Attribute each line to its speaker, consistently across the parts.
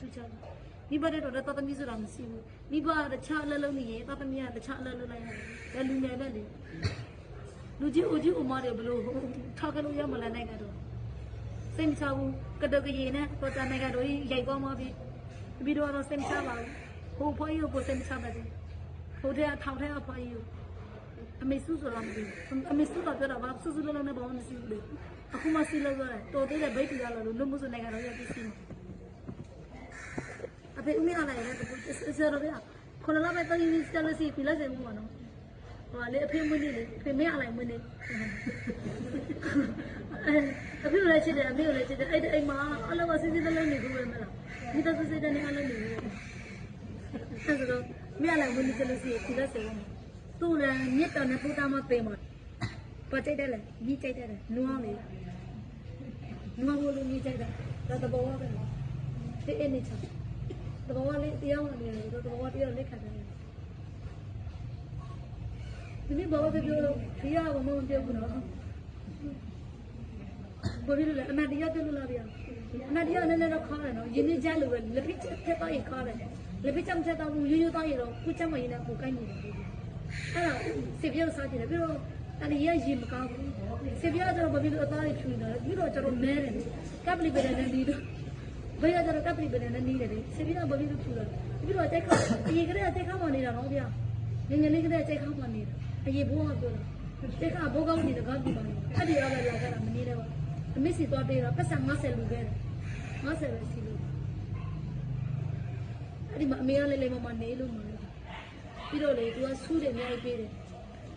Speaker 1: ထူးခြားတယ်မိဘတဲ့တော့တသမီးဆိုတာမရှိဘူးမိဘကတခြားအလုပ်လုပ်နေရင်တသမီးကတခြားအလုပ်လုပ်လိုက်ရတယ်ဒါလူငယ်ပဲလေလူကြီးဦးကြီးဦးမတွေဘလို့ထောက်ကလို့ရမလားနိုင်ကတော့စိတ်မချဘူးကတကရေနဲ့ပေါ်တာနိုင်ကတော့ရိုက်သွားမှပြီပြီးတော့တော့စိတ်မချပါဘူးဟိုဖွားကြီးကိုစိတ်မချပါဘူးဟိုတဲ့ထောင်ထဲအဖွားကြီးကိုအမေစုဆိုတော့မသိဘူးအမေစုကပြောတာပါစုစုလုံးလုံးနဲ့ဘာမှမရှိဘူးလေအခုမှစီလို့ရတယ်တော်သေးတယ်ဗိတ်တူရလို့လုံးမစုနိုင်ကတော့ရပြီးစီအ ဖေဦးမရလိုက်ရတယ်ဆရာတော်ကခဏလာပဲတိုင်စတလစီပြလိုက်စေမှုမနော်ဟိုလေအဖေမွေးနေလေအဖေမရလိုက်မွေးနေအဖေလည်းချစ်တယ်အမေလည်းချစ်တယ်အဲ့အိမ်မှာအလောကစီစီတလုံးနေဘူးပဲမလားဒီတော့စစ်စစ်တည်းအလုံးနေဘူးအဲ့ဒါတော့မရလိုက်မွေးနေတယ်လို့စီပြလိုက်စေမှုသူ့လည်းမြစ်တော်နဲ့ပူတာမပင်မှာပတ်ကြိုက်တယ်လေမြည်ကြိုက်တယ်နွားလေနွားဘလို့မြည်ကြိုက်တာဒါတဘောပဲဒီအဲ့နေချာ တဘောလေးတရားဝင်နေတယ်တဘောတရားလက်ခံတယ်ဒီနေ့ဘာလို့ပြောလို့ဒီရဘာမှမပြောဘူးနော်ဘာဖြစ်လို့လဲအမတရားပြောလို့လားဗျာအမတရားနည်းနည်းတော့ခါတယ်နော်ရင်းနှီးကြလို့ပဲလက်ဖိတ်ထက်တော့ရင်ခါတယ်လက်ဖိတ်ချမ်းထက်တော့ရိုးရိုးတော့ရင်တော့ကိုချမ်းမရင်တော့ကိုကိုင်းနေတယ်အဲ့ဒါစစ်ပြောစားကြည့်တယ်ပြီးတော့တန်ရရေမကောင်းဘူးစစ်ပြောတော့ဘာဖြစ်လို့အသားတွေဖြူနေတယ်ပြီးတော့ကျွန်တော်မဲတယ်ကပ်ပလီပဲနဲ့ဒီတော့ ဘယ်ရတော့ကပ်ပလီပဲနဲ့နေတယ်စစ်ပြောဘာဖြစ်လို့ဖြူလဲပြီးတော့ကြိုက်ခါဒီကလေးကကြိုက်ခါမှနေတာနော်ဗျာငငယ်လေးကလေးကြိုက်ခါမှနေတာအရေးဘိုးကပြောတာကြိုက်ခါဘိုးကောင်းနေတဲ့ကားပြပါနေအဲ့ဒီတော့လည်းလာကြတာမနေတော့အမစ်စီသွားပေးတော့ပတ်စံ50လူခဲ့တယ်50ပဲစီလို့အဲ့ဒီမှာအမေကလည်းလည်းမမနေလို့မလို့ပြီးတော့လေသူကဆူးတယ်အများကြီးပေးတယ်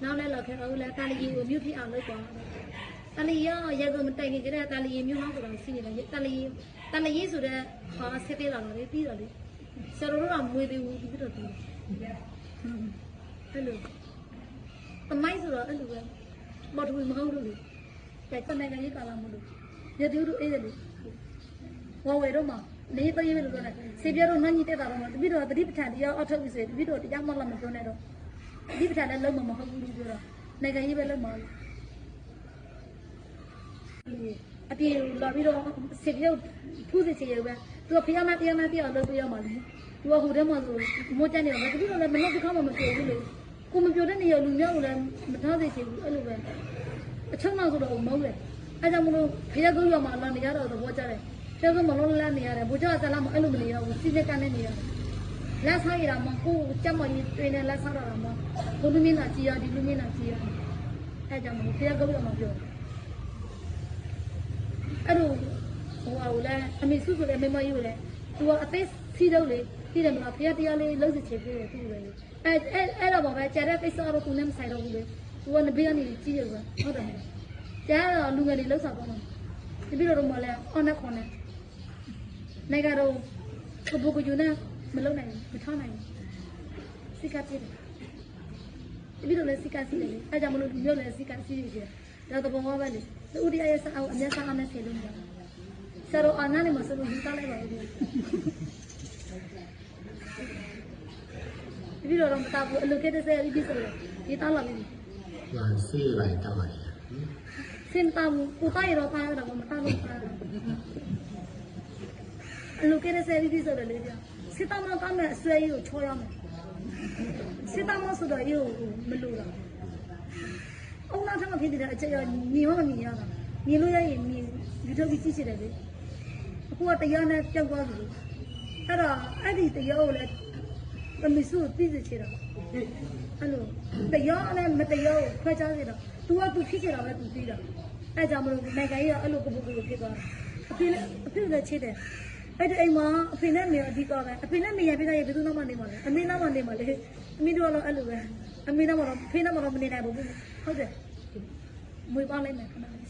Speaker 1: နောက်လည်းလောက်ခဲ့အောင်လဲတာလီကိုမြို့ဖြစ်အောင်လုပ်ပါတာ လီရရေကုန်မတိုင်ခင်ကတည်းကတာလီမြို့ဟောင်းဆိုတာစီးနေတာတာလီတာလီဆိုတဲ့ဟာဆက်သေးလာတော့လေပြီးတော့လေဆရာတို့ကမွေးသေးဘူးပြီးတော့ပြီးအဲ့လိုတမိုင်းဆိုတော့အဲ့လိုပဲမထူမဟုတ်လို့လေကြိုက်တဲ့နိုင်ငံရေးကာလမလို့ရတူတို့အေးတယ်လေဝဝဲတော့မှနေတော့ရေးလို့ပြောတယ်စေပြတော့နှမ်းကြီးတက်တာတော့တပိတော့တတိပဋ္ဌာန်တရားအောက်ထုတ်ပြီးစေတပိတော့တရားမလားမပြောနဲ့တော့တတိပဋ္ဌာန်လည်းလုံးမမဟုတ်ဘူးလို့ပြောတော့နိုင်ငံရေးပဲလုံးမလို့ အပြေလာပြီးတော့စေပြဖူးစီချေရပဲသူကဖျားမတရားမတရားလို့ပြောမှလေသူကဟိုထဲမှာဆိုမိုးတက်နေတော့တပိတော့လည်းမနှုတ်တစ်ခါမှမပြောဘူးလေကိုမပြောတဲ့နေရာလူမျိုးကလည်းမထားစေချင်ဘူးအဲ့လိုပဲအချုံနောက်ဆိုတော့မဟုတ်လေအဲကြောင့်မလို့ဖျားကုန်းရောက်မှလာနေရတော့သဘောကျတယ်ဖျားကုန်းမလုံးလန်းနေရတယ်ဘုရားဆလာမအဲ့လိုမနေရဘူးစီစက်ကနေနေရတယ်လက်ဆောင်ရတာမကိုကြက်မကြီးတွင်နေလက်ဆောင်ရတာမဘုလူမင်းလာကြည်ရဒီလူမင်းလာကြည်ရအဲကြောင့်မလို့ဖျားကုန်းရောက်မှပြော အဲ့လိုဟိုဟာကိုလည်းအမေစုဆိုလည်းမမကြီးကိုလည်းသူကအသေးစီးတော့လေပြီးတယ်မလားဖျားတရားလေးလုံးစစ်ချေပြည့်တယ်သူ့ပဲလေအဲအဲအဲ့တော့ပဲကျတဲ့ကိစ္စတော့ကိုလည်းမဆိုင်တော့ဘူးလေသူကနေဘေးကနေကြီးတယ်ကွာဟုတ်တယ်ကျတော့လူငယ်တွေလှုပ်ဆောင်တော့မှာဒီပြီးတော့မှလည်းအော်နဲ့ခွန်နဲ့နေကတော့ကပုတ်ကယူနဲ့မလုံနိုင်ဘူးမထောင်းနိုင်ဘူးစိတ်ကပြည့်တယ်ဒီပြီးတော့လည်းစိတ်ကစီးတယ်လေအဲကြောင့်မလို့ဒီမျိုးလည်းစိတ်ကစီးနေတယ် ဒါသဘောပဲလေသူဒီရဲ့စာအုပ်အမျက်စာအနဲ့ဆယ်လို့ရတယ်ဆရာတော်အနာနဲ့မဆလို့ယူသားလိုက်ပါဦးဒီလိုတော့မသားဘူးအလုခဲ့တဲ့ဆရာကြီးပြဆိုတယ်ဒီသားလာပြီ
Speaker 2: ညာစီလိုက်တာပါလေ
Speaker 1: စင်တာဘူးကိုတိုင်းရောသားရောမသားလို့အလုခဲ့တဲ့ဆရာကြီးပြဆိုတယ်လေစစ်သားမကမဲ့အဆွဲကြီးကိုချောရမယ်စစ်သားမဆိုတော့ရေကိုမလို့တော့ အုံနာထမဖြစ်တဲ့အချက်ရညီမမမြင်ရတာမြင်လို့ရရင်မြင်ဒီထုတ်ပြီးကြည့်ချင်တယ်လေအခုကတရားနဲ့ကြောက်သွားပြီအဲ့တော့အဲ့ဒီတရားကိုလည်းသမီးစုသိစေချင်တာအဲ့လိုတရားနဲ့မတရားကိုခွဲခြားစေတာ तू က तू ဖြစ်ကြတာပဲ तू သိတာအဲ့ကြောင့်မလို့နိုင်ငံကြီးကအဲ့လိုကပုတ်ကပုတ်ဖြစ်သွားတာအဖေလည်းအဖေလည်းချစ်တယ်အဲ့ဒီအိမ်မှာအဖေနဲ့မေအဓိကပဲအဖေနဲ့မေရပြသားရဘယ်သူမှမနေပါနဲ့အမေနဲ့မှနေပါလေအမေတို့ကတော့အဲ့လိုပဲအမေနဲ့မှတော့ဖေနဲ့မှတော့မနေနိုင်ဘူးဟုတ်တယ် မွေးပါလိုက်မယ်ခဏလေး